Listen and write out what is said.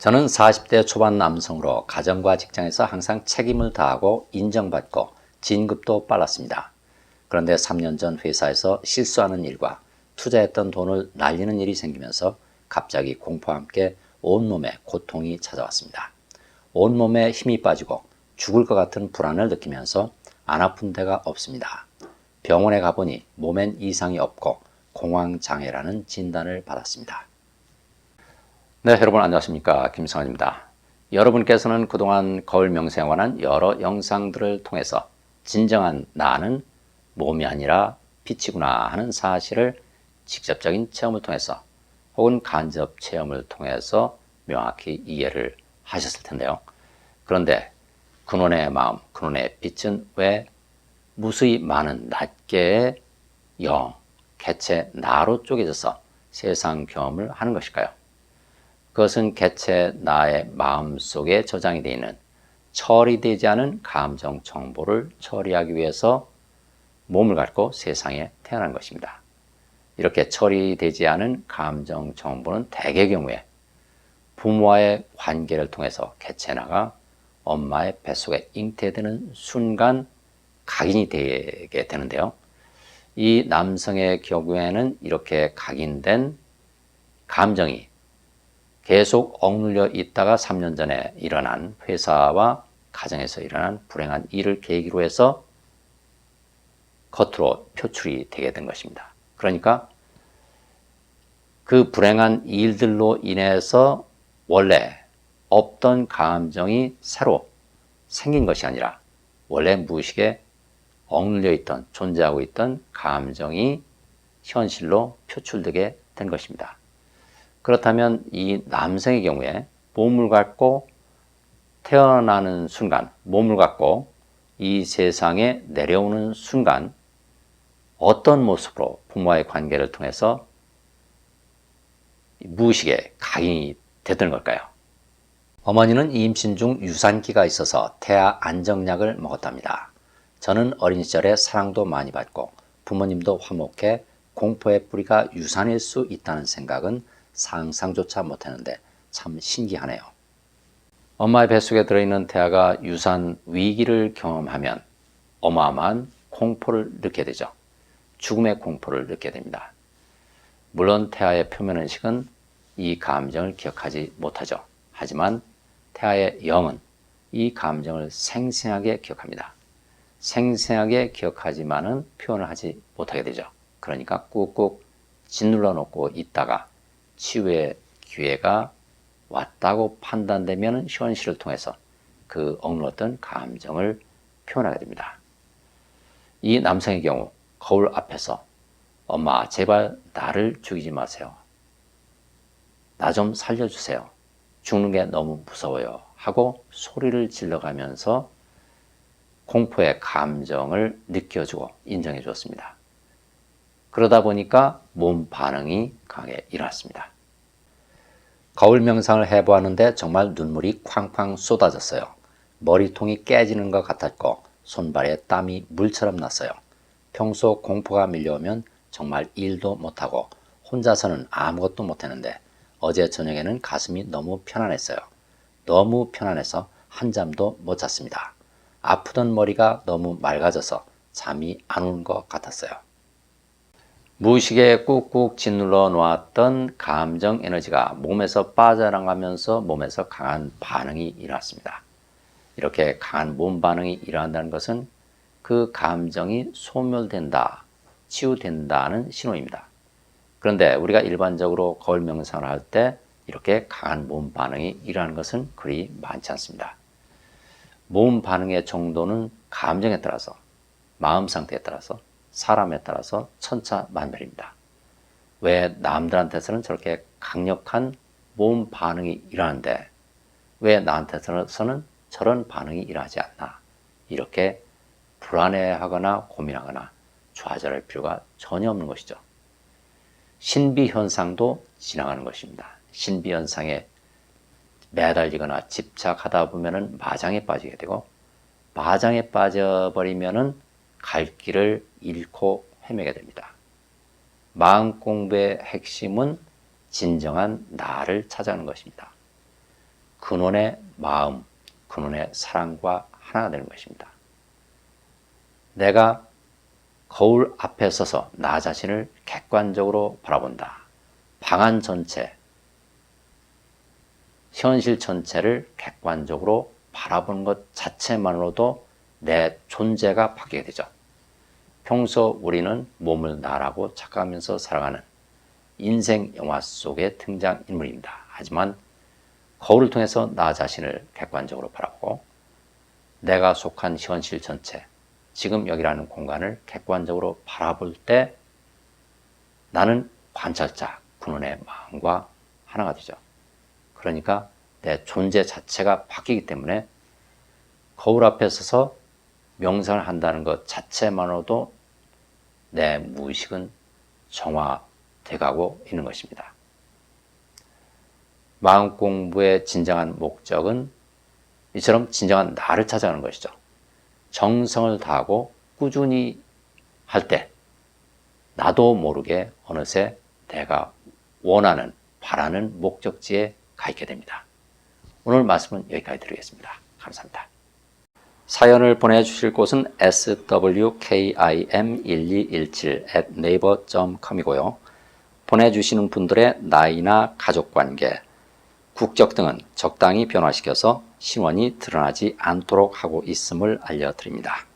저는 40대 초반 남성으로 가정과 직장에서 항상 책임을 다하고 인정받고 진급도 빨랐습니다. 그런데 3년 전 회사에서 실수하는 일과 투자했던 돈을 날리는 일이 생기면서 갑자기 공포와 함께 온몸에 고통이 찾아왔습니다. 온몸에 힘이 빠지고 죽을 것 같은 불안을 느끼면서 안 아픈 데가 없습니다. 병원에 가보니 몸엔 이상이 없고 공황장애라는 진단을 받았습니다. 네, 여러분 안녕하십니까. 김성환입니다. 여러분께서는 그동안 거울 명세에 관한 여러 영상들을 통해서 진정한 나는 몸이 아니라 빛이구나 하는 사실을 직접적인 체험을 통해서 혹은 간접 체험을 통해서 명확히 이해를 하셨을 텐데요. 그런데 근원의 마음, 근원의 빛은 왜 무수히 많은 낱개의 영, 개체, 나로 쪼개져서 세상 경험을 하는 것일까요? 그것은 개체 나의 마음 속에 저장이 되어 있는 처리되지 않은 감정 정보를 처리하기 위해서 몸을 갖고 세상에 태어난 것입니다. 이렇게 처리되지 않은 감정 정보는 대개 경우에 부모와의 관계를 통해서 개체나가 엄마의 뱃속에 잉태되는 순간 각인이 되게 되는데요. 이 남성의 경우에는 이렇게 각인된 감정이 계속 억눌려 있다가 3년 전에 일어난 회사와 가정에서 일어난 불행한 일을 계기로 해서 겉으로 표출이 되게 된 것입니다. 그러니까 그 불행한 일들로 인해서 원래 없던 감정이 새로 생긴 것이 아니라 원래 무의식에 억눌려 있던 존재하고 있던 감정이 현실로 표출되게 된 것입니다. 그렇다면 이 남성의 경우에 몸을 갖고 태어나는 순간, 몸을 갖고 이 세상에 내려오는 순간 어떤 모습으로 부모와의 관계를 통해서 무의식에 각인이 됐던 걸까요? 어머니는 임신 중 유산기가 있어서 태아 안정약을 먹었답니다. 저는 어린 시절에 사랑도 많이 받고 부모님도 화목해 공포의 뿌리가 유산일 수 있다는 생각은 상상조차 못했는데 참 신기하네요. 엄마의 뱃속에 들어있는 태아가 유산 위기를 경험하면 어마어마한 공포를 느끼게 되죠. 죽음의 공포를 느끼게 됩니다. 물론 태아의 표면 의식은 이 감정을 기억하지 못하죠. 하지만 태아의 영은 이 감정을 생생하게 기억합니다. 생생하게 기억하지만은 표현을 하지 못하게 되죠. 그러니까 꾹꾹 짓눌러 놓고 있다가 치유의 기회가 왔다고 판단되면 현실을 통해서 그 억눌렀던 감정을 표현하게 됩니다. 이 남성의 경우 거울 앞에서 엄마 제발 나를 죽이지 마세요. 나 좀 살려주세요. 죽는 게 너무 무서워요. 하고 소리를 질러가면서 공포의 감정을 느껴주고 인정해 주었습니다. 그러다 보니까 몸 반응이 강하게 일어났습니다. 거울 명상을 해보았는데 정말 눈물이 쾅쾅 쏟아졌어요. 머리통이 깨지는 것 같았고 손발에 땀이 물처럼 났어요. 평소 공포가 밀려오면 정말 일도 못하고 혼자서는 아무것도 못했는데 어제 저녁에는 가슴이 너무 편안했어요. 너무 편안해서 한 잠도 못 잤습니다. 아프던 머리가 너무 맑아져서 잠이 안 오는 것 같았어요. 무의식에 꾹꾹 짓눌러 놓았던 감정 에너지가 몸에서 빠져나가면서 몸에서 강한 반응이 일어났습니다. 이렇게 강한 몸 반응이 일어난다는 것은 그 감정이 소멸된다, 치유된다는 신호입니다. 그런데 우리가 일반적으로 거울 명상을 할 때 이렇게 강한 몸 반응이 일어나는 것은 그리 많지 않습니다. 몸 반응의 정도는 감정에 따라서, 마음 상태에 따라서 사람에 따라서 천차만별입니다. 왜 남들한테서는 저렇게 강력한 몸 반응이 일어나는데 왜 나한테서는 저런 반응이 일어나지 않나 이렇게 불안해하거나 고민하거나 좌절할 필요가 전혀 없는 것이죠. 신비 현상도 지나가는 것입니다. 신비 현상에 매달리거나 집착하다 보면은 마장에 빠지게 되고 마장에 빠져버리면은 갈 길을 잃고 헤매게 됩니다. 마음 공부의 핵심은 진정한 나를 찾아가는 것입니다. 근원의 마음, 근원의 사랑과 하나가 되는 것입니다. 내가 거울 앞에 서서 나 자신을 객관적으로 바라본다. 방안 전체, 현실 전체를 객관적으로 바라보는 것 자체만으로도 내 존재가 바뀌게 되죠. 평소 우리는 몸을 나라고 착각하면서 살아가는 인생 영화 속의 등장 인물입니다. 하지만 거울을 통해서 나 자신을 객관적으로 바라보고 내가 속한 현실 전체, 지금 여기라는 공간을 객관적으로 바라볼 때 나는 관찰자, 군원의 마음과 하나가 되죠. 그러니까 내 존재 자체가 바뀌기 때문에 거울 앞에 서서 명상을 한다는 것 자체만으로도 내 무의식은 정화돼 가고 있는 것입니다. 마음 공부의 진정한 목적은 이처럼 진정한 나를 찾아가는 것이죠. 정성을 다하고 꾸준히 할 때 나도 모르게 어느새 내가 원하는 바라는 목적지에 가 있게 됩니다. 오늘 말씀은 여기까지 드리겠습니다. 감사합니다. 사연을 보내주실 곳은 swkim1217 at naver.com이고요. 보내주시는 분들의 나이나 가족관계, 국적 등은 적당히 변화시켜서 신원이 드러나지 않도록 하고 있음을 알려드립니다.